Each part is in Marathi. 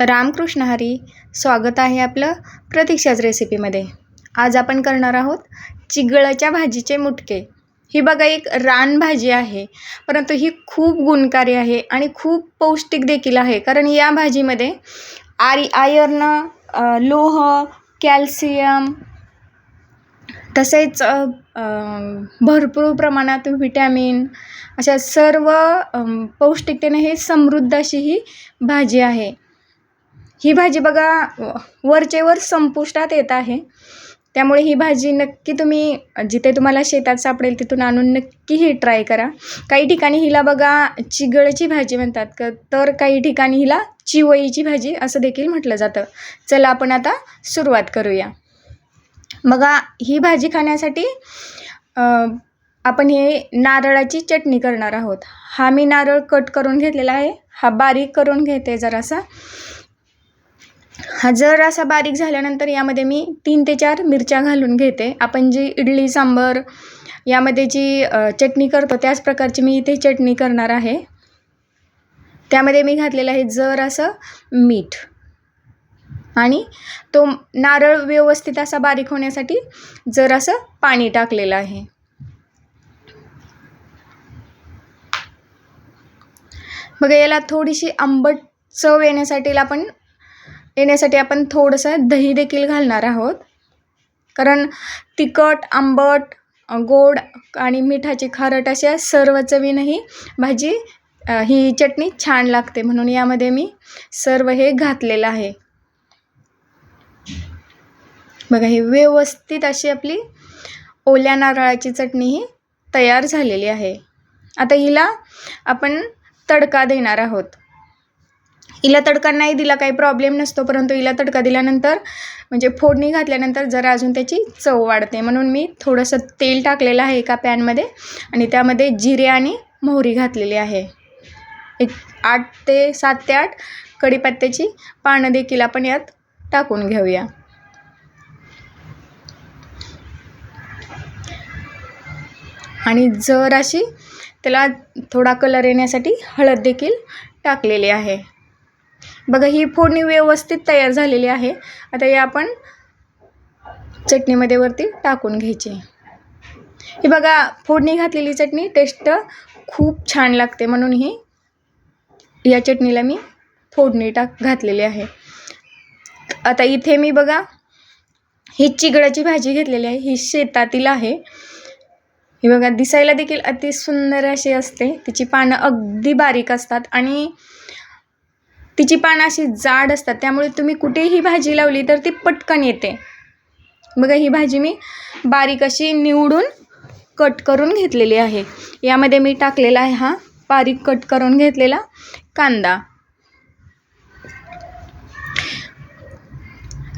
रामकृष्ण हरी. स्वागत आहे आपलं प्रतीक्षाच रेसिपीमध्ये आज आपण करणार आहोत चिगळाच्या भाजीचे मुटके. ही बघा एक रान भाजी आहे. परंतु ही खूप गुणकारी आहे आणि खूप पौष्टिक देखील आहे. कारण या भाजीमध्ये आरी आयर्न लोह कॅल्शियम तसेच भरपूर प्रमाणात व्हिटॅमिन अशा सर्व पौष्टिकतेने हे समृद्ध अशी ही भाजी आहे. ही भाजी बघा व- वरचे वर संपुष्टात येत आहे. त्यामुळे ही भाजी नक्की तुम्ही जिथे तुम्हाला शेतात सापडेल तिथून आणून नक्की ही ट्राय करा. काही ठिकाणी हिला बघा चिगळची भाजी म्हणतात क तर काही ठिकाणी हिला चिवईची भाजी असं देखील म्हटलं जातं. चला आपण आता सुरुवात करूया. बघा ही भाजी खाण्यासाठी आपण हे नारळाची चटणी करणार आहोत. हा मी नारळ कट करून घेतलेला आहे. हा बारीक करून घेते जरासा. हा जर असा बारीक झाल्यानंतर यामध्ये मी तीन ते चार मिरच्या घालून घेते. आपण जी इडली सांबर यामध्ये जी चटणी करतो त्याच प्रकारची मी इथे चटणी करणार आहे. त्यामध्ये मी घातलेलं आहे जर असं मीठ. आणि तो नारळ व्यवस्थित असा बारीक होण्यासाठी जर असं पाणी टाकलेलं आहे. बघा याला थोडीशी आंबट चव येण्यासाठी आपण येण्यासाठी आपण थोडंसं दही देखील घालणार आहोत. कारण तिखट आंबट गोड आणि मिठाची खारट अशा सर्व चवीनही भाजी ही चटणी छान लागते. म्हणून यामध्ये मी सर्व हे घातलेलं आहे. बघा ही व्यवस्थित अशी आपली ओल्या नारळाची चटणी ही तयार झालेली आहे. आता हिला आपण तडका देणार आहोत. हिला तडका नाही दिला काही प्रॉब्लेम नसतो परंतु हिला तडका दिल्यानंतर म्हणजे फोडणी घातल्यानंतर जरा अजून त्याची चव वाढते. म्हणून मी थोडंसं तेल टाकलेलं आहे एका पॅनमध्ये आणि त्यामध्ये जिरे आणि मोहरी घातलेली आहे. एक आठ ते सात ते आठ कढीपत्त्याची पानं देखील आपण यात टाकून घेऊया. आणि जर अशी त्याला थोडा कलर येण्यासाठी हळद देखील टाकलेली आहे. बघा ही फोडणी व्यवस्थित तयार झालेली आहे. आता हे आपण चटणीमध्ये वरती टाकून घ्यायची. ही बघा फोडणी घातलेली चटणी टेस्ट खूप छान लागते. म्हणून ही या चटणीला मी फोडणी टाक घातलेली आहे. आता इथे मी बघा ही चिगडाची भाजी घेतलेली आहे. ही शेतातील आहे. ही बघा दिसायला देखील अति सुंदर अशी असते. तिची पानं अगदी बारीक असतात आणि तिची पानं अशी जाड असतात त्यामुळे तुम्ही कुठेही भाजी लावली तर ती पटकन येते. बघा ही भाजी मी बारीक अशी निवडून कट करून घेतलेली आहे. यामध्ये मी टाकलेला आहे हा बारीक कट करून घेतलेला कांदा.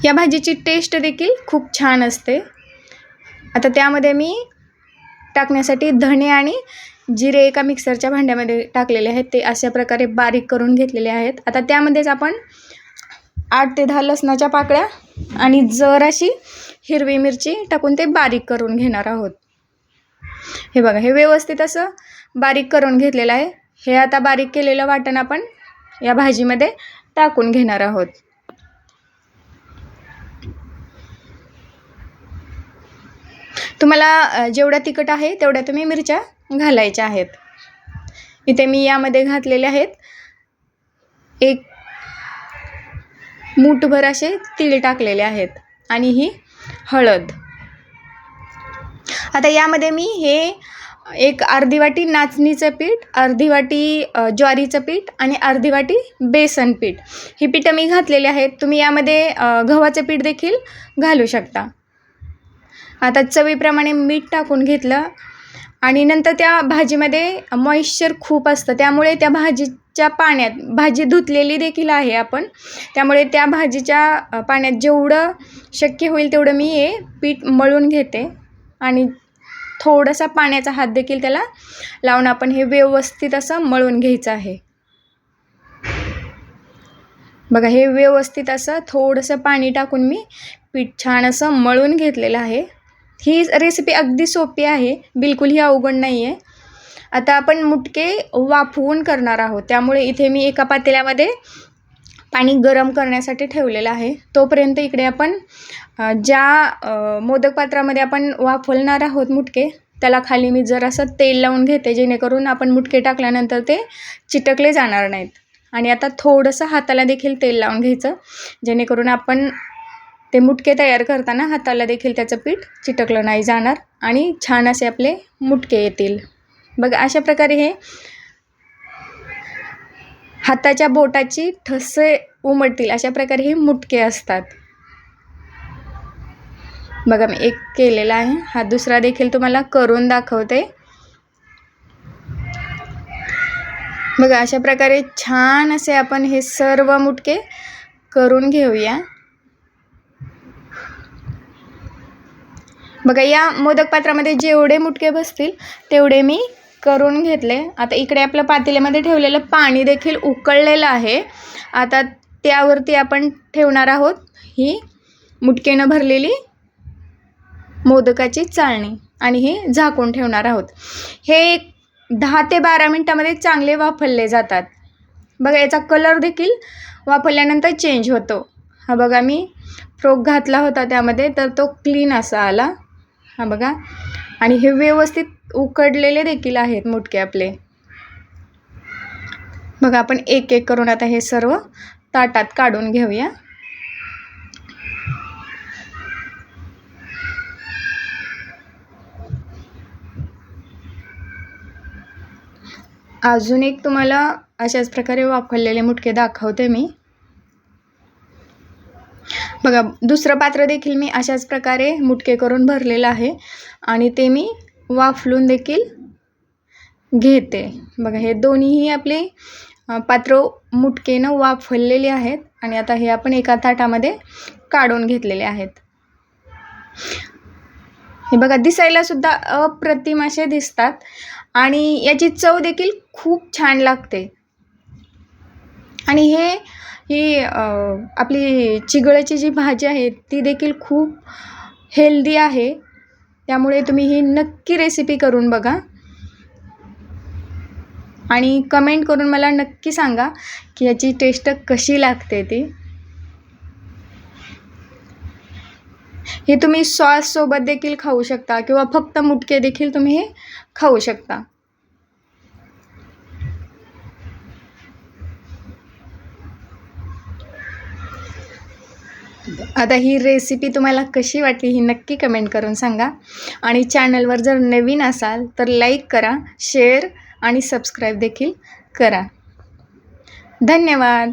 या भाजीची टेस्ट देखील खूप छान असते. आता त्यामध्ये मी टाकण्यासाठी धणे आणि जिरे एका मिक्सरच्या भांड्यामध्ये टाकलेले आहेत ते अशा प्रकारे बारीक करून घेतलेले आहेत. आता त्यामध्येच आपण आठ ते दहा लसणाच्या पाकळ्या आणि जर अशी हिरवी मिरची टाकून ते बारीक करून घेणार आहोत. हे बघा हे व्यवस्थित असं बारीक करून घेतलेलं आहे. हे आता बारीक केलेलं वाटण आपण या भाजीमध्ये टाकून घेणार आहोत. तुम्हाला जेवढ्या तिखट आहे तेवढ्या तुम्ही मिरच्या घालायच्या आहेत. इथे मी यामध्ये घातलेले आहेत. एक मूठभर असे तीळ टाकलेले आहेत आणि ही हळद. आता यामध्ये मी हे एक अर्धी वाटी नाचणीचं पीठ अर्धी वाटी ज्वारीचं पीठ आणि अर्धी वाटी बेसन पीठ. ही पीठं मी घातलेली आहेत. तुम्ही यामध्ये गव्हाचं पीठ देखील घालू शकता. आता चवीप्रमाणे मीठ टाकून घेतलं. आणि नंतर त्या भाजीमध्ये मॉइश्चर खूप असतं. त्यामुळे त्या भाजीच्या पाण्यात भाजी धुतलेली देखील आहे आपण. त्यामुळे त्या भाजीच्या पाण्यात जेवढं शक्य होईल तेवढं मी हे पीठ मळून घेते. आणि थोडासा पाण्याचा हात देखील त्याला लावून आपण हे व्यवस्थित असं मळून घ्यायचं आहे. बघा हे व्यवस्थित असं थोडंसं पाणी टाकून मी पीठ छान असं मळून घेतलेलं आहे. ही रेसिपी अगदी सोपी आहे. बिलकुल ही अवघड नाही आहे आता आपण मुटके वाफवून करणार आहोत. त्यामुळे इथे मी एका पातेल्यामध्ये पाणी गरम करण्यासाठी ठेवलेलं आहे. तोपर्यंत इकडे आपण ज्या मोदक पात्रामध्ये आपण वाफवणार आहोत मुटके त्याला खाली मी जरासं तेल लावून घेते जेणेकरून आपण मुटके टाकल्यानंतर ते चिटकले जाणार नाहीत. आणि आता थोडंसं हाताला देखील तेल लावून घ्यायचं जेणेकरून आपण ते मुटके तयार करताना हाताला देखील त्याचं पीठ चिटकलं नाही जाणार आणि छान असे आपले मुटके येतील. बघा अशा प्रकारे हे हाताच्या बोटाची ठसे उमटतील अशा प्रकारे हे मुटके असतात. बघा मी एक केलेला आहे. हा दुसरा देखील तुम्हाला करून दाखवते. बघा अशा प्रकारे छान असे आपण हे सर्व मुटके करून घेऊया. बघा या मोदक पात्रामध्ये जेवढे मुटके बसतील तेवढे मी करून घेतले. आता इकडे आपलं पातेल्यामध्ये ठेवलेलं पाणी देखील उकळलेलं आहे. आता त्यावरती आपण ठेवणार आहोत ही मुटकेनं भरलेली मोदकाची चाळणी आणि हे झाकून ठेवणार आहोत. हे एक दहा ते बारा मिनटामध्ये चांगले वाफरले जातात. बघा याचा कलर देखील वापरल्यानंतर चेंज होतो. हा बघा मी फ्रोक घातला होता त्यामध्ये तर तो क्लीन असा आला. हा बघा. आणि हे व्यवस्थित उकडलेले देखील आहेत मुटके आपले. बघा आपण एक एक करून आता हे सर्व ताटात काढून घेऊया. अजून एक तुम्हाला अशाच प्रकारे वापरलेले मुटके दाखवते मी. बघा दुसरं पात्र देखील मी अशाच प्रकारे मुटके करून भरलेलं आहे. आणि ते मी वाफलून देखील घेते. बघा हे दोन्हीही आपले पात्र मुटकेनं वाफललेले आहेत. आणि आता हे आपण एका ताटामध्ये काढून घेतलेले आहेत. हे बघा दिसायला सुद्धा अप्रतिम असे दिसतात. आणि याची चव देखील खूप छान लागते. आणि हे ही आपली चिगळाची जी भाजी आहे ती देखील खूप हेल्दी आहे. त्यामुळे तुम्ही ही नक्की रेसिपी करून बघा. आणि कमेंट करून मला नक्की सांगा की याची टेस्ट कशी लागते ती. हे तुम्ही सॉससोबत देखील खाऊ शकता किंवा फक्त मुटके देखील तुम्ही हे खाऊ शकता. आता ही रेसिपी तुम्हाला कशी वाटली ही नक्की कमेंट करून सांगा. आणि चॅनलवर जर नवीन असाल तर लाईक करा शेअर आणि सबस्क्राईब देखील करा. धन्यवाद.